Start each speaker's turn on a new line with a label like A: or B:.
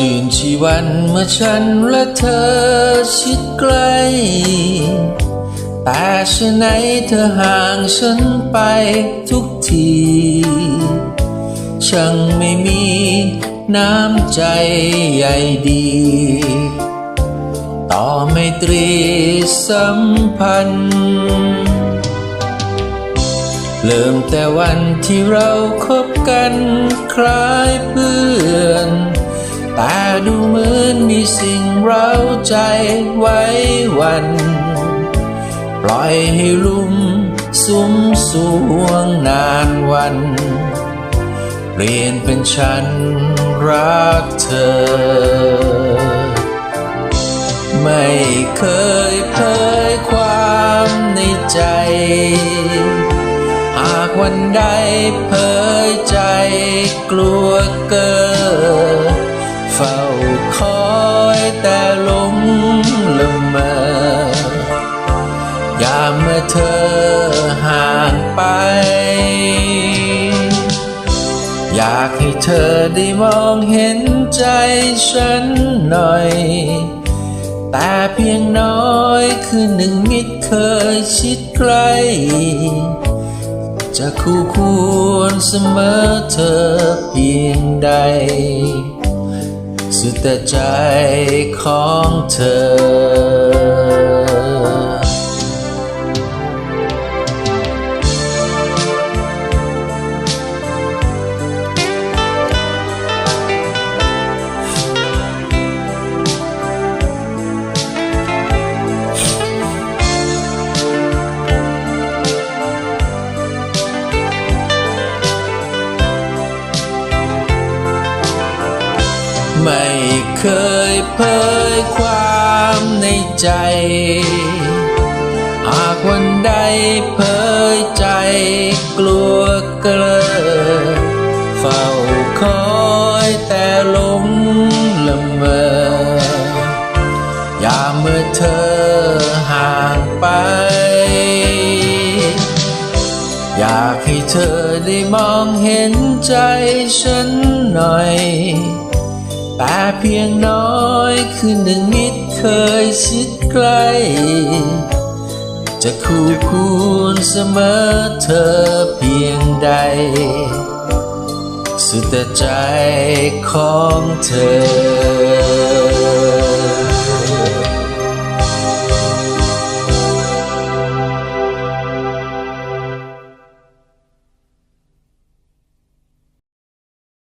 A: ชื่นชีวันเมื่อฉันและเธอชิดใกล้แต่ฉะไหนเธอห่างฉันไปทุกที ช่างไม่มีน้ำใจใหญ่ดี ต่อไม่ตรีสัมพันธ์เริ่มแต่วันที่เราคบกันคล้ายเพื่อน ดูเหมือนมีสิ่งเร้าใจไว้วัน ปล่อยให้ลุ่มสุมสวงนานวัน เปลี่ยนเป็นฉันรักเธอ ไม่เคยเผยความในใจ หากวันใดเผยใจกลัวเกิน เฝ้าคอยแต่ลงละเมอยามเมื่อเธอห่างไป อยากให้เธอได้มองเห็นใจฉันหน่อย แต่เพียงน้อยคือหนึ่งมิตรเคยชิดใกล้จะคู่ควรเสมอเธอเพียงใด สุดแต่ใจของเธอ ไม่เคยเผยความในใจ หากวันใดเผยใจกลัวเกลอเฝ้าคอยแต่หลงละเมอยามเมื่อเธอห่างไป อยากให้เธอได้มองเห็นใจฉันหน่อย แต่เพียงน้อยคือหนึ่งมิตรเคยชิดใกล้ จะคู่คูณเสมอเธอเพียงใด สุดแต่ใจของเธอ